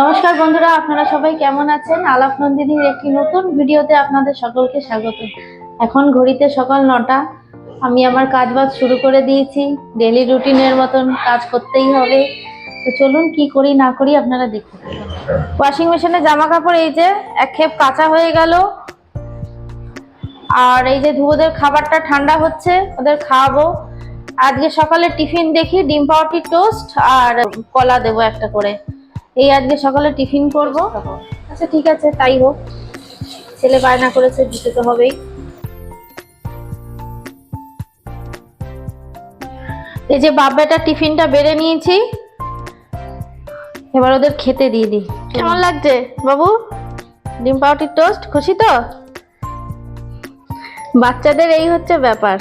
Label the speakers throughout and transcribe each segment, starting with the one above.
Speaker 1: নমস্কার বন্ধুরা, আপনারা সবাই কেমন আছেন? আলাপ নন্দিনীর একটি নতুন ভিডিওতে আপনাদের সকলকে স্বাগত। এখন ঘড়িতে সকাল নটা, আমি আমার কাজ বাজ শুরু করে দিয়েছি। ডেলি রুটিনের মতন কাজ করতেই হবে। তো চলুন কি করি, না করি আপনারা দেখুন। ওয়াশিং মেশিনে জামা কাপড় এই যে এক খেপ কাঁচা হয়ে গেল। আর এই যে ধুবোদের খাবারটা ঠান্ডা হচ্ছে, ওদের খাওয়াবো। আজকে সকালে টিফিন দেখি, ডিম পাউরুটি টোস্ট আর কলা দেবো একটা করে। এই আজকে সকালে টিফিন করব। আচ্ছা ঠিক আছে, তাই হোক। ছেলে বায়না করেছে, দিতে তো হবেই। এই যে বাব্বাটা টিফিনটা বেড়ে নিয়েছি, এবার ওদের খেতে দিয়ে দিই। কেমন লাগছে বাবু? ডিম পাউটির টোস্ট খুশি তো? বাচ্চাদের এই হচ্ছে ব্যাপার।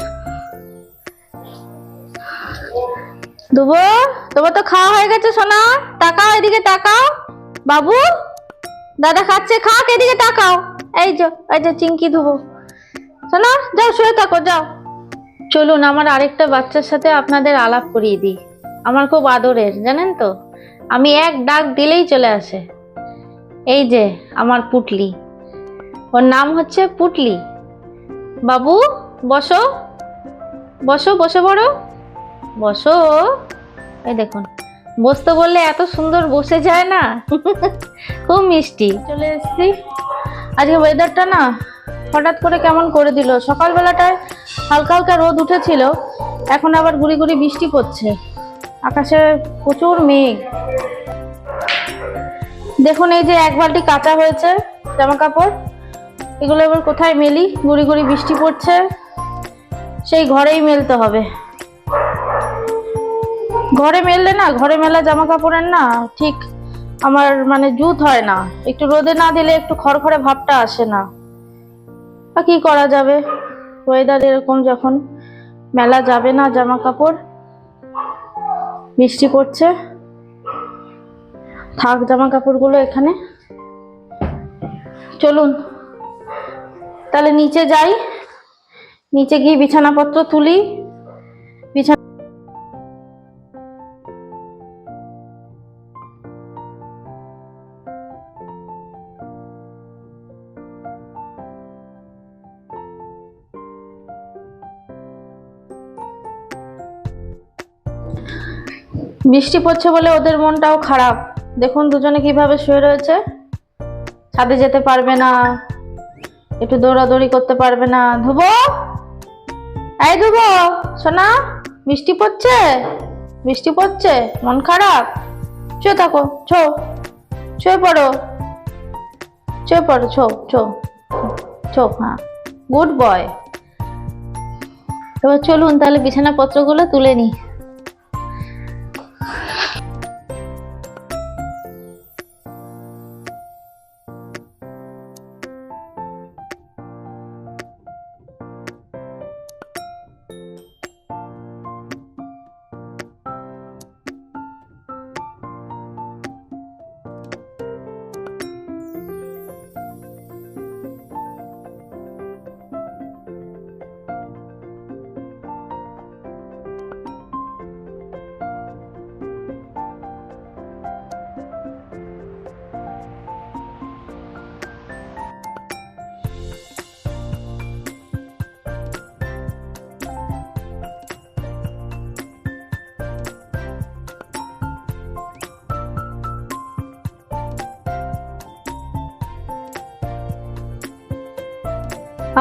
Speaker 1: দুবো তোমার তো খাওয়া হয়ে গেছে, সোনা। তাকাও এদিকে, তাকাও। বাবু, দাদা খাচ্ছে, খাক, এদিকে তাকাও। এই যে এই যে চিংকি ধুবো সোনা, যাও, শুয়ে থাকো, যাও। চলুন, আমার আরেকটা বাচ্চার সাথে আপনাদের আলাপ করিয়ে দিই। আমার খুব আদরের, জানেন তো? আমি এক ডাক দিলেই চলে আসে। এই যে, আমার পুটলি। ওর নাম হচ্ছে পুটলি। বাবু, বসো। বসো, বসে পড়ো। বসো। এই দেখুন, বসতে বললে এত সুন্দর বসে যায় না? খুব মিষ্টি। চলে এসেছি। আজকে ওয়েদারটা না হঠাৎ করে কেমন করে দিল। সকালবেলাটায় হালকা হালকা রোদ উঠেছিল, এখন আবার গুড়ি গুড়ি বৃষ্টি পড়ছে। আকাশে প্রচুর মেঘ। দেখুন, এই যে এক বালতি কাঁচা হয়েছে জামা কাপড় এগুলো এবার কোথায় মেলি? গুড়ি গুড়ি বৃষ্টি পড়ছে। সেই ঘরেই মেলতে হবে। ঘরে মেললে না, ঘরে মেলা জামা কাপড়ের না ঠিক আমার মানে জুত হয় না। একটু রোদে না দিলে একটু খড়খড়ে ভাবটা আসে না। আর কি করা যাবে? ওয়েদার এরকম যখন। মেলা যাবে না জামা কাপড় বৃষ্টি পড়ছে। থাক জামা কাপড়গুলো এখানে। চলুন। তাহলে নিচে যাই। নিচে গিয়ে বিছানাপত্র তুলি। বিছানা বৃষ্টি পড়ছে বলে ওদের মনটাও খারাপ। দেখুন দুজনে কীভাবে শুয়ে রয়েছে। ছাদে যেতে পারবে না। একটু দৌড়াদৌড়ি করতে পারবে না। ধুবো! এই ধুবো! সোনা বৃষ্টি পড়ছে? বৃষ্টি পড়ছে? মন খারাপ? শুয়ে থাকো, ছো। শুয়ে পড়ো। শুয়ে পড়ো, ছো ছো। ছো হ্যাঁ। Good boy. এবার চলুন তাহলে বিছানাপত্রগুলো তুলে নিই।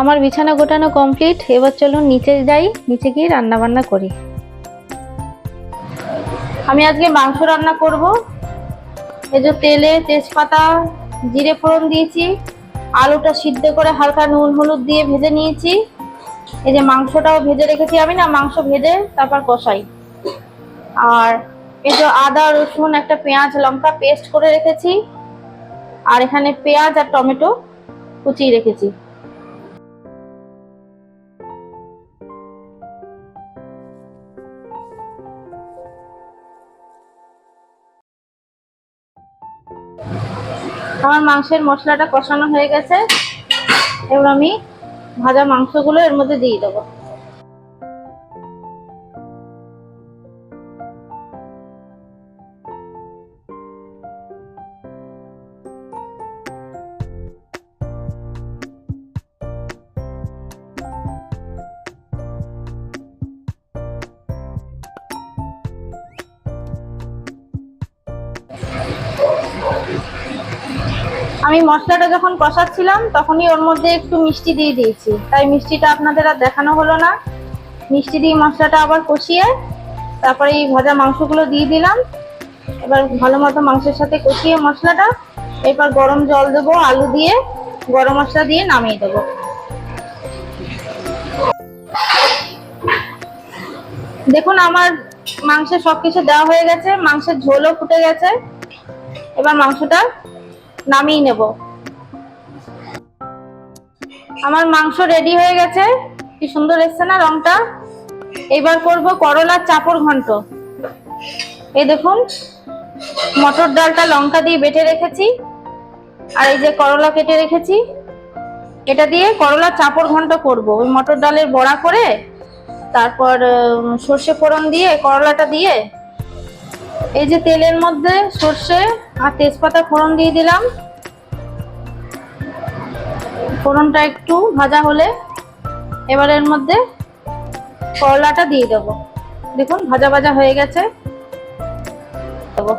Speaker 1: আমার বিছানা গোটানো কমপ্লিট এবার চলুন নিচে যাই, নিচে গিয়ে রান্না বান্না করি। আমি আজকে মাংস রান্না করব। এই যে তেলে তেজপাতা, জিরে ফোড়ন দিয়েছি, আলুটা সিদ্ধ করে হালকা নুন হলুদ দিয়ে ভেজে নিয়েছি। এই যে মাংসটাও ভেজে রেখেছি আমি না, মাংস ভেজে তারপর কষাই। আর এই যে আদা, রসুন, একটা পেঁয়াজ, লঙ্কা পেস্ট করে রেখেছি। আর এখানে পেঁয়াজ আর টমেটো কুচিয়ে রেখেছি। আমার মাংসের মশলাটা কষানো হয়ে গেছে। এবার আমি ভাজা মাংসগুলো এর মধ্যে দিয়ে দেবো। আমি মশলাটা যখন কষাচ্ছিলাম, তখনই ওর মধ্যে একটু মিষ্টি দিয়ে দিয়েছি। তাই মিষ্টিটা আপনাদের আর দেখানো হলো না। মিষ্টি দিয়ে মশলাটা আবার কষিয়ে, তারপরে এই ভাজা মাংসগুলো দিয়ে দিলাম। এবার ভালো মতো মাংসের সাথে কষিয়ে মশলাটা, এরপর গরম জল দেবো, আলু দিয়ে, গরম মশলা দিয়ে নামিয়ে দেবো। দেখুন, আমার মাংসে সবকিছু দেওয়া হয়ে গেছে, মাংসের ঝোলও ফুটে গেছে। এবার মাংসটা নামিয়ে নেব। আমার মাংস রেডি হয়ে গেছে। কি সুন্দর এসছে না রংটা? এবার করব করলার চাপড় ঘন্ট। এই দেখুন, মটর ডালটা লঙ্কা দিয়ে বেটে রেখেছি। আর এই যে করলা কেটে রেখেছি, এটা দিয়ে করলা চাপড় ঘন্ট করব। ওই মটর ডালের বড়া করে, তারপর সর্ষে ফোড়ন দিয়ে, করলাটা দিয়ে এই যে তেলের মধ্যে সর্ষে আর তেজপাতা ফোড়ন দিয়ে দিলাম। ফোড়নটা একটু ভাজা হলে এবার এর মধ্যে করলাটা দিয়ে দেবো। দেখুন, ভাজা ভাজা হয়ে গেছে। দেবো।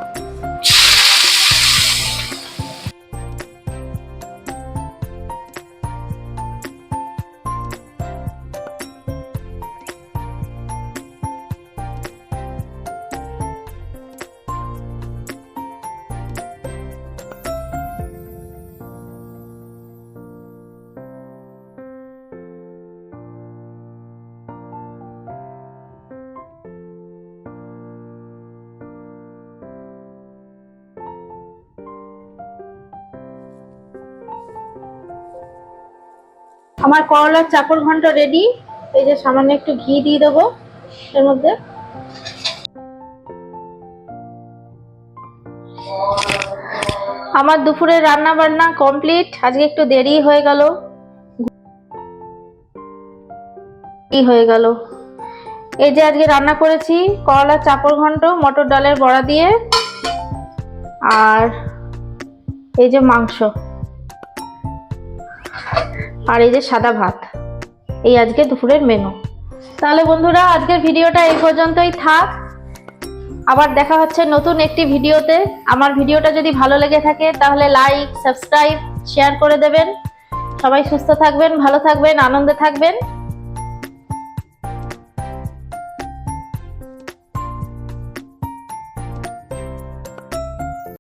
Speaker 1: আমার করলার চাপড় ঘন্ট রেডি এই যে সামান্য একটু ঘি দিয়ে দেবো এর মধ্যে। আমার দুপুরের রান্না বান্না কমপ্লিট আজকে একটু দেরি হয়ে গেল। হয়ে গেল। এই যে আজকে রান্না করেছি, করলার চাপড় ঘন্ট, মটর ডালের বড়া দিয়ে। আর এই যে মাংস। আর এই যে সাদা ভাত, এই আজকে দুপুরের মেনু তাহলে বন্ধুরা, আজকের ভিডিওটা এই পর্যন্তই থাক। আবার দেখা হচ্ছে নতুন একটি ভিডিওতে। আমার ভিডিওটা যদি ভালো লেগে থাকে, তাহলে লাইক সাবস্ক্রাইব শেয়ার করে দেবেন। সবাই সুস্থ থাকবেন, ভালো থাকবেন, আনন্দে থাকবেন।